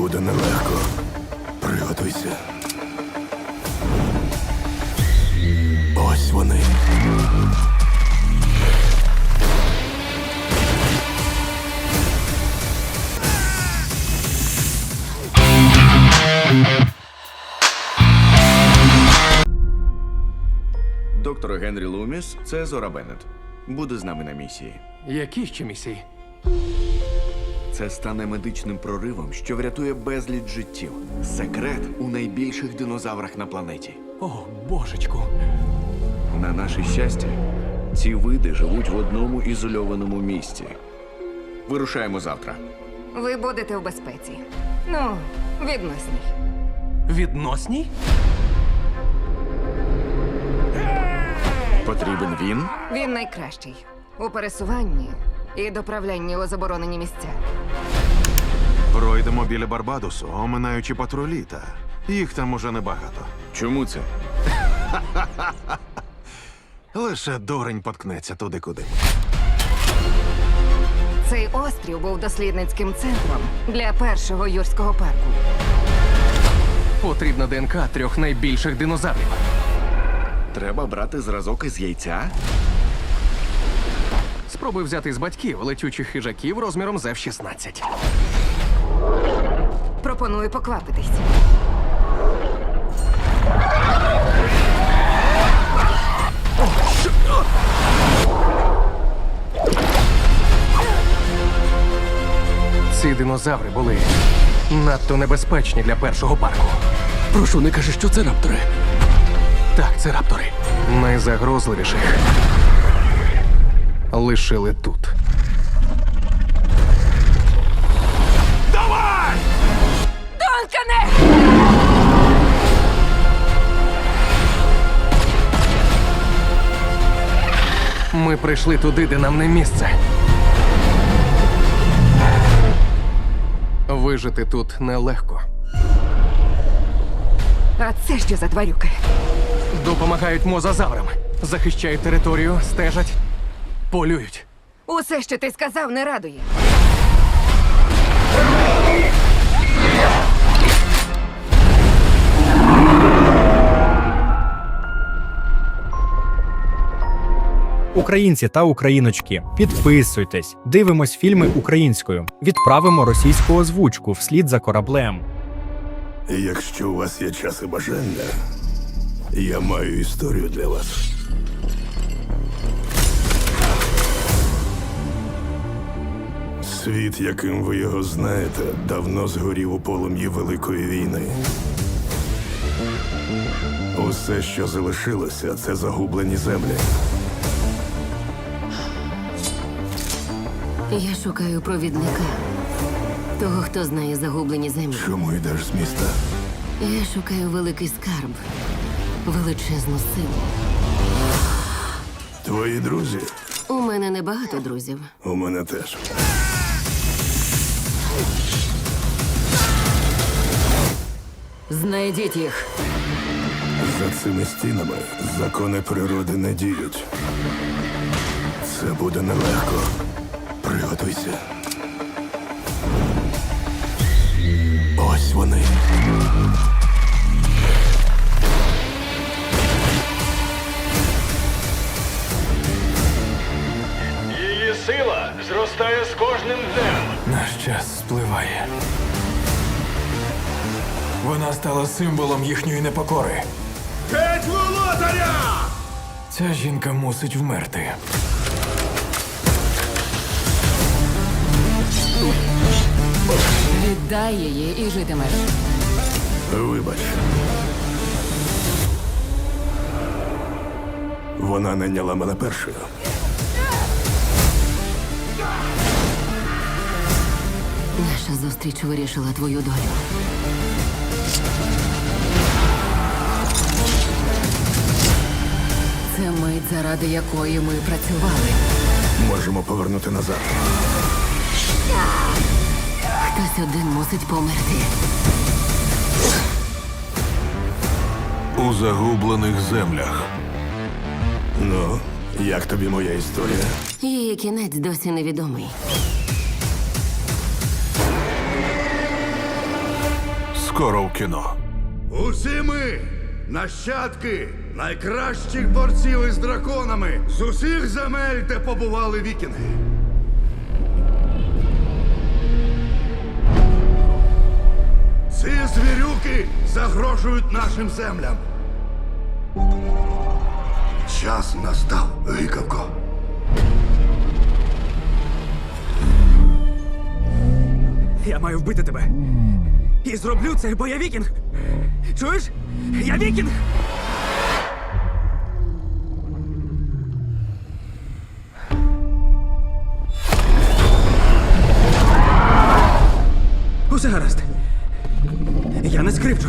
буде нелегко. Приготуйся. Ось вони. Доктор Генрі Луміс, це Зора Беннет. Буде з нами на місії. Які ще місії? Це стане медичним проривом, що врятує безліч життів. Секрет у найбільших динозаврах на планеті. О, божечку. На наше щастя, ці види живуть в одному ізольованому місці. Вирушаємо завтра. Ви будете у безпеці. Ну, відносній. Відносній? Потрібен він? Він найкращий у пересуванні і доправлянні у заборонені місця. Пройдемо біля Барбадосу, оминаючи патрулі та їх там уже небагато. Чому це? Лише дурень поткнеться туди, куди. Цей острів був дослідницьким центром для першого юрського парку. Потрібна ДНК трьох найбільших динозаврів. Треба брати зразок із яйця? Спробуй взяти з батьків летючих хижаків розміром з F-16. Пропоную поквапитись. Ці динозаври були надто небезпечні для першого парку. Прошу, не кажи, що це раптори. Так, це раптори. Найзагрозливіших лишили тут. Донкане! Ми прийшли туди, де нам не місце. Вижити тут нелегко. А це що за тварюки? Допомагають мозазаврам, захищають територію, стежать, полюють. Усе, що ти сказав, не радує. Українці та україночки, підписуйтесь, дивимось фільми українською, відправимо російську озвучку вслід за кораблем. Якщо у вас є час і бажання, я маю історію для вас. Світ, яким ви його знаєте, давно згорів у полум'ї Великої війни. Усе, що залишилося, це загублені землі. Я шукаю провідника. Того, хто знає загублені землі. Чому йдеш з міста? Я шукаю великий скарб, величезну силу. Твої друзі? У мене небагато друзів. У мене теж. Знайдіть їх. За цими стінами закони природи не діють. Це буде нелегко. Приготуйся. Ось вони. Її сила зростає з кожним днем. Наш час спливає. Вона стала символом їхньої непокори. Геть володаря! Ця жінка мусить вмерти. Віддай її і житимеш. Вибач. Вона найняла мене першою. Наша зустріч вирішила твою долю. Це мить, заради якої ми працювали. Можемо повернути назад. Хтось один мусить померти. У загублених землях. Ну, як тобі моя історія? Її кінець досі невідомий. Скоро в кіно. Усі ми нащадки найкращих борців із драконами з усіх земель, де побували вікінги. Ці звірюки загрожують нашим землям. Час настав, гикавко. Я маю вбити тебе. І зроблю це, бо я вікінг. Чуєш? Я вікінг! Усе гаразд. Я не скрипчу.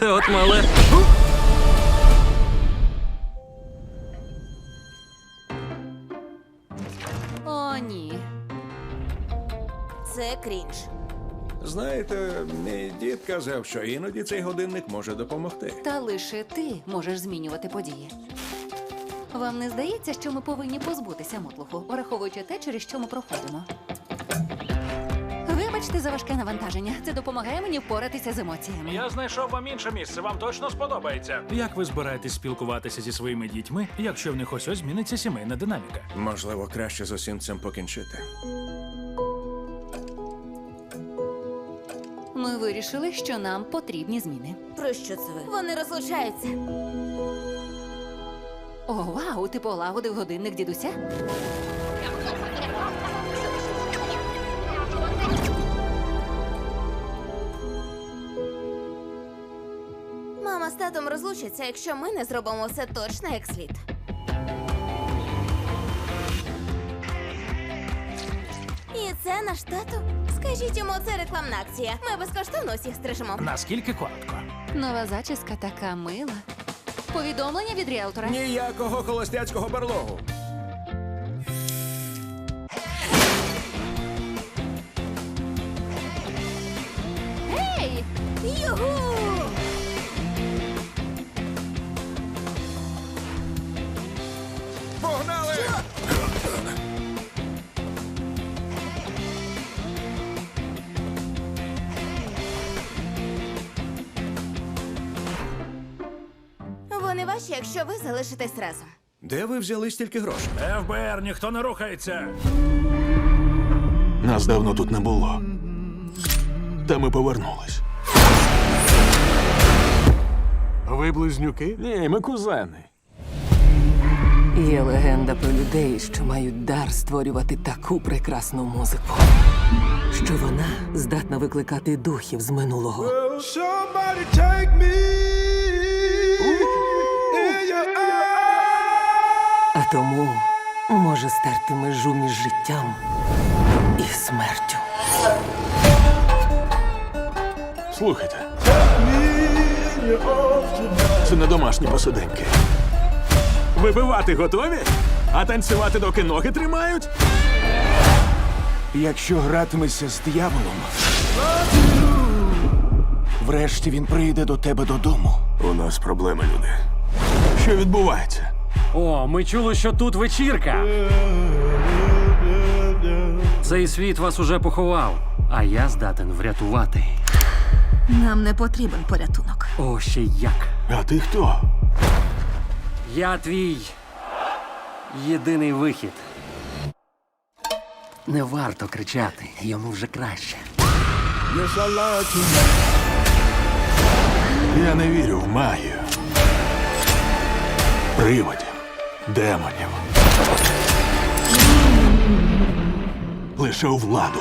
Оце от мале. О, ні. Це крінж. Знаєте, мій дід казав, що іноді цей годинник може допомогти. Та лише ти можеш змінювати події. Вам не здається, що ми повинні позбутися мотлуху, враховуючи те, через що ми проходимо. Вибачте за важке навантаження. Це допомагає мені впоратися з емоціями. Я знайшов вам інше місце, вам точно сподобається. Як ви збираєтесь спілкуватися зі своїми дітьми, якщо в них ось ось зміниться сімейна динаміка? Можливо, краще з усім цим покінчити. Ми вирішили, що нам потрібні зміни. Про що це ви? Вони розлучаються. О, вау, ти полагодив годинник дідуся? Татом розлучаться, якщо ми не зробимо все точно як слід. І це наш тато? Скажіть йому, це рекламна акція. Ми безкоштовно усіх стрижемо. Наскільки коротко? Нова зачіска така мила. Повідомлення від ріелтора. Ніякого холостяцького барлогу. Вони ваші, якщо ви залишитесь разом. Де ви взяли стільки грошей? ФБР, ніхто не рухається. Нас давно тут не було. Та ми повернулись. Ви близнюки? Ні, ми кузени. Є легенда про людей, що мають дар створювати таку прекрасну музику, що вона здатна викликати духів з минулого. А тому може стерти межу між життям і смертю. Слухайте. Це не домашні посиденьки. Випивати готові? А танцювати доки ноги тримають? Якщо гратимешся з дияволом, Врешті він прийде до тебе додому. У нас проблеми, люди. Що відбувається? О, ми чули, що тут вечірка. Цей світ вас уже поховав, а я здатен врятувати. Нам не потрібен порятунок. О, ще як. А ти хто? Я твій єдиний вихід. Не варто кричати, йому вже краще. Я не вірю в магію. Приводів, демонів. Лише у владу.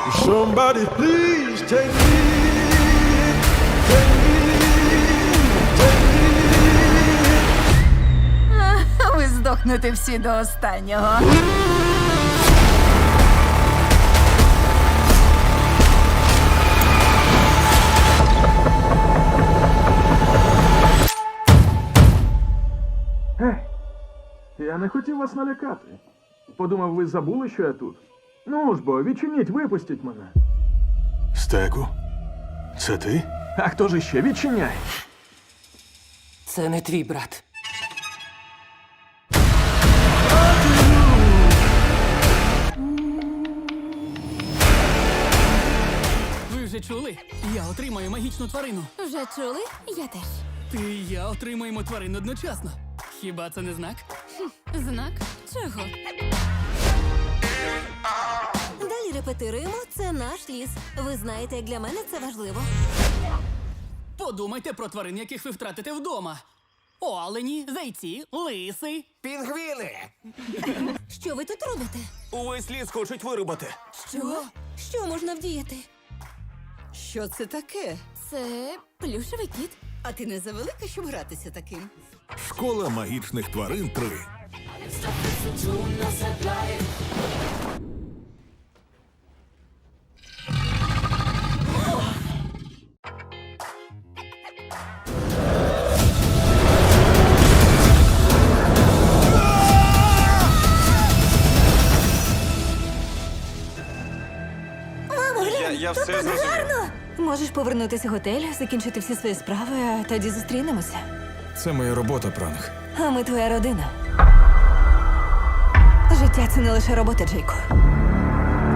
Ви здохнете всі до останнього. Не хотів вас налякати. Подумав, ви забули, що я тут. Ну ж бо, відчиніть, випустіть мене. Стеку? Це ти? А хто ж іще? Відчиняй. Це не твій брат. Ви вже чули? Я отримаю магічну тварину. Вже чули? Я теж. Ти і я отримаємо тварину одночасно. Хіба це не знак? Знак? Чого? Далі репетируємо. Це наш ліс. Ви знаєте, як для мене це важливо. Подумайте про тварин, яких ви втратите вдома. Олені, зайці, лиси. Пінгвіни! Що ви тут робите? Увесь ліс хочуть вирубати. Що? Що можна вдіяти? Що це таке? Це плюшевий кіт. А ти не завелика, щоб гратися таким? Школа магічних тварин 3. Я, все зрозумів. Можеш повернутися в готель, закінчити всі свої справи, а тоді зустрінемося. Це моя робота, пранк. А ми твоя родина. Життя це не лише робота, Джейко.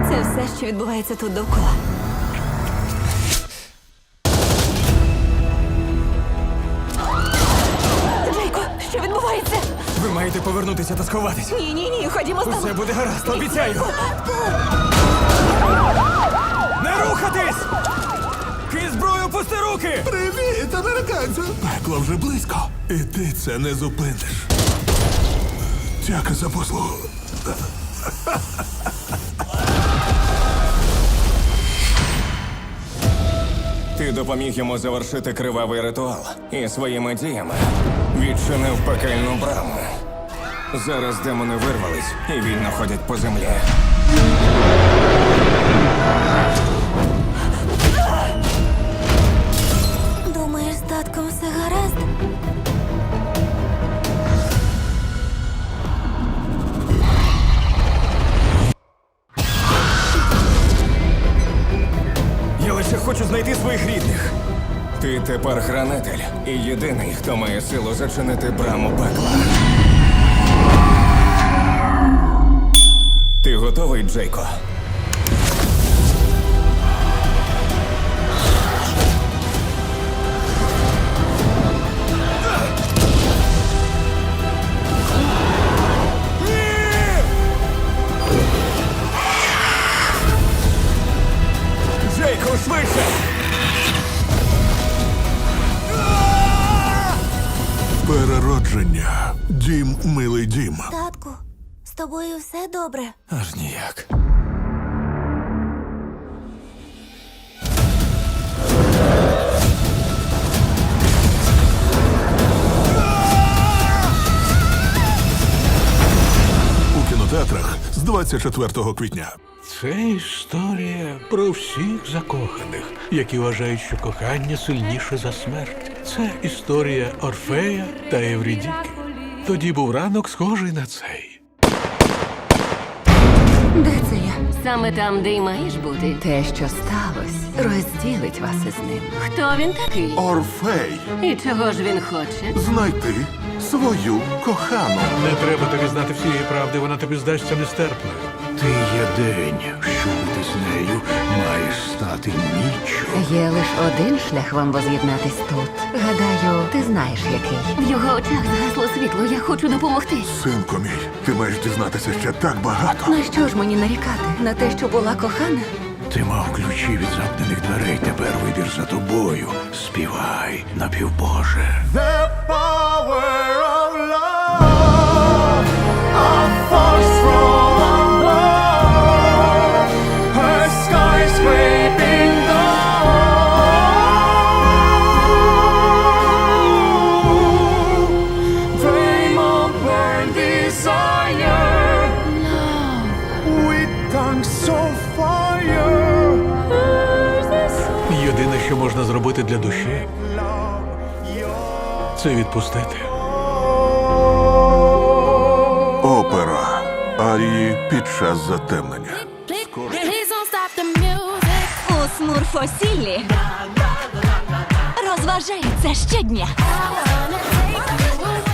Це все, що відбувається тут довкола. Джейко, що відбувається? Ви маєте повернутися та сховатись. Ні, ні, ні, ходімо з тобою. Все буде гаразд, обіцяю. Не рухатись! Кинь зброю, пусти руки! Привіт, американцю! Пекло вже близько. І ти це не зупиниш. Дяка за послугу. Ти допоміг йому завершити кривавий ритуал і своїми діями відчинив пекельну браму. Зараз демони вирвались і вільно ходять по землі. Тепер хранитель і єдиний, хто має силу зачинити браму пекла. Ти готовий, Джейко? Дім, милий дім. Татку, з тобою все добре. Аж ніяк. У кінотеатрах з 24 квітня. Це історія про всіх закоханих, які вважають, що кохання сильніше за смерть. Це історія Орфея та Еврідіки. Тоді був ранок схожий на цей. Де це я? Саме там, де й маєш бути. Те, що сталося, розділить вас із ним. Хто він такий? Орфей, І чого ж він хоче? знайти свою кохану. Не треба тобі знати всієї правди, вона тобі здасться нестерпною. Ти є день, що бути з нею маєш стати ніччю. Є лише один шлях вам воз'єднатись тут. Гадаю, ти знаєш який. В його очах згасло світло. Я хочу допомогти. Синко мій, ти маєш дізнатися ще так багато. На що ж мені нарікати? На те, що була кохана? Ти мав ключі від замкнених дверей, тепер вибір за тобою. Співай, напівбоже. Зробити для душі, це відпустити. Опера. Арії під час затемнення. У смурфосіллі розважаються щодня.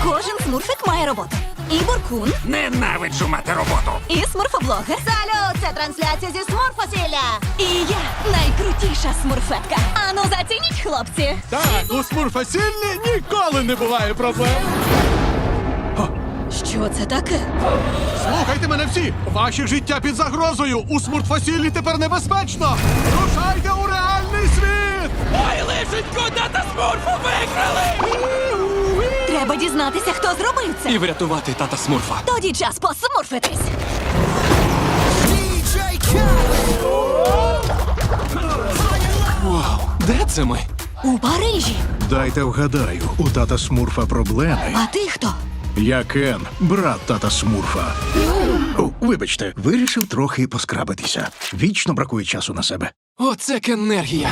Кожен смурфик має роботу. І буркун, Ненавиджу мати роботу. і смурфоблогер. Салют! Це трансляція зі смурфосілля. І я найкрутіша смурфетка. Ану, зацініть, хлопці. Так, у смурфасіллі ніколи не буває проблем. Що це таке? Слухайте мене всі! Ваше життя під загрозою! У смуртфасіллі тепер небезпечно! Рушайте у реальний світ! Ой, лишенько, та смурфу викрали! Треба дізнатися, хто зробив це. І врятувати тата Смурфа. Тоді час посмурфитись. Вау, де це ми? У Парижі. Дайте вгадаю, у тата Смурфа проблеми. А ти хто? Я Кен, брат тата Смурфа. О, вибачте, вирішив трохи поскрабитися. Вічно бракує часу на себе. Оце кенергія.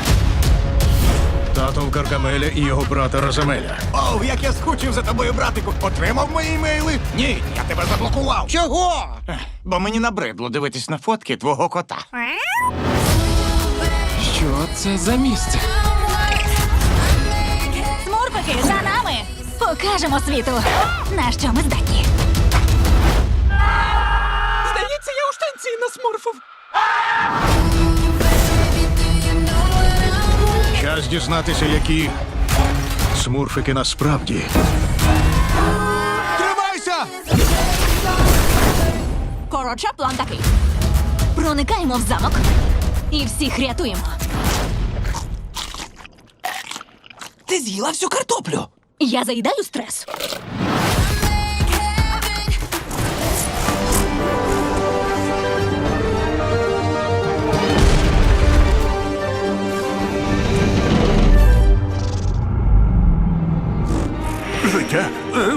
Тато в Гаргамеля і його брата Розамеля. Оу, як я скучив за тобою, братику. Отримав мої імейли? Ні, я тебе заблокував. Чого? Бо мені набридло дивитись на фотки твого кота. Що це за місце? Смурфики, за нами! Покажемо світу, на що ми здатні. Здається, я у штанці на Час дізнатися, які смурфики насправді. Тримайся! Коротше, план такий. Проникаємо в замок і всіх рятуємо. Ти з'їла всю картоплю. Я заїдаю стрес.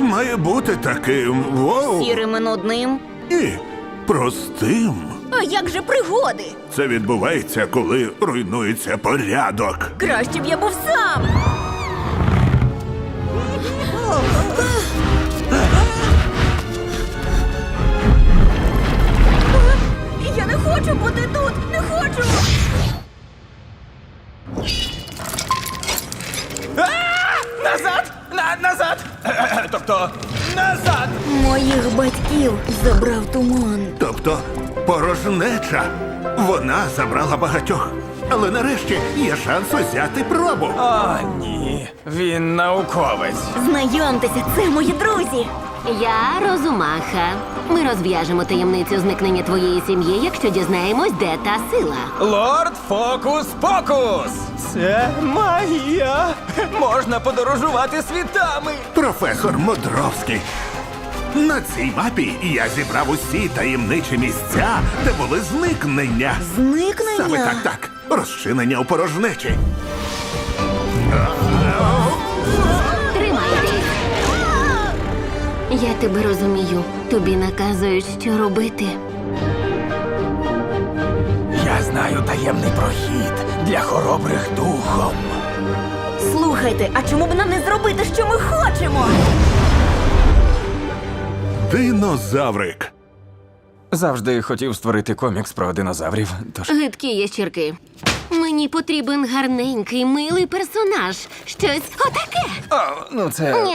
Має бути таким. Воу. Сірим і нудним. І простим. А як же пригоди? Це відбувається, коли руйнується порядок. Краще б я був сам. Тобто порожнеча. Вона забрала багатьох. Але нарешті є шанс узяти пробу. О, ні. Він науковець. Знайомтеся, це мої друзі. Я Розумаха. Ми розв'яжемо таємницю зникнення твоєї сім'ї, якщо дізнаємось, де та сила. Лорд Фокус Покус! Це магія! Можна подорожувати світами! Професор Мудровський. На цій мапі я зібрав усі таємничі місця, де були зникнення. Зникнення? Саме так, так. Розчинення у порожнечі. Я тебе розумію. Тобі наказують, що робити. Я знаю таємний прохід для хоробрих духом. Слухайте, а чому б нам не зробити, що ми хочемо? Динозаврик. Завжди хотів створити комікс про динозаврів. Тож Гидкі ящірки. Мені потрібен гарненький, милий персонаж. Щось отаке. О, ну це Няу.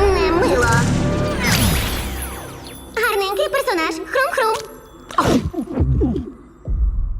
Не мило. Гарненький персонаж. Хрум-хрум.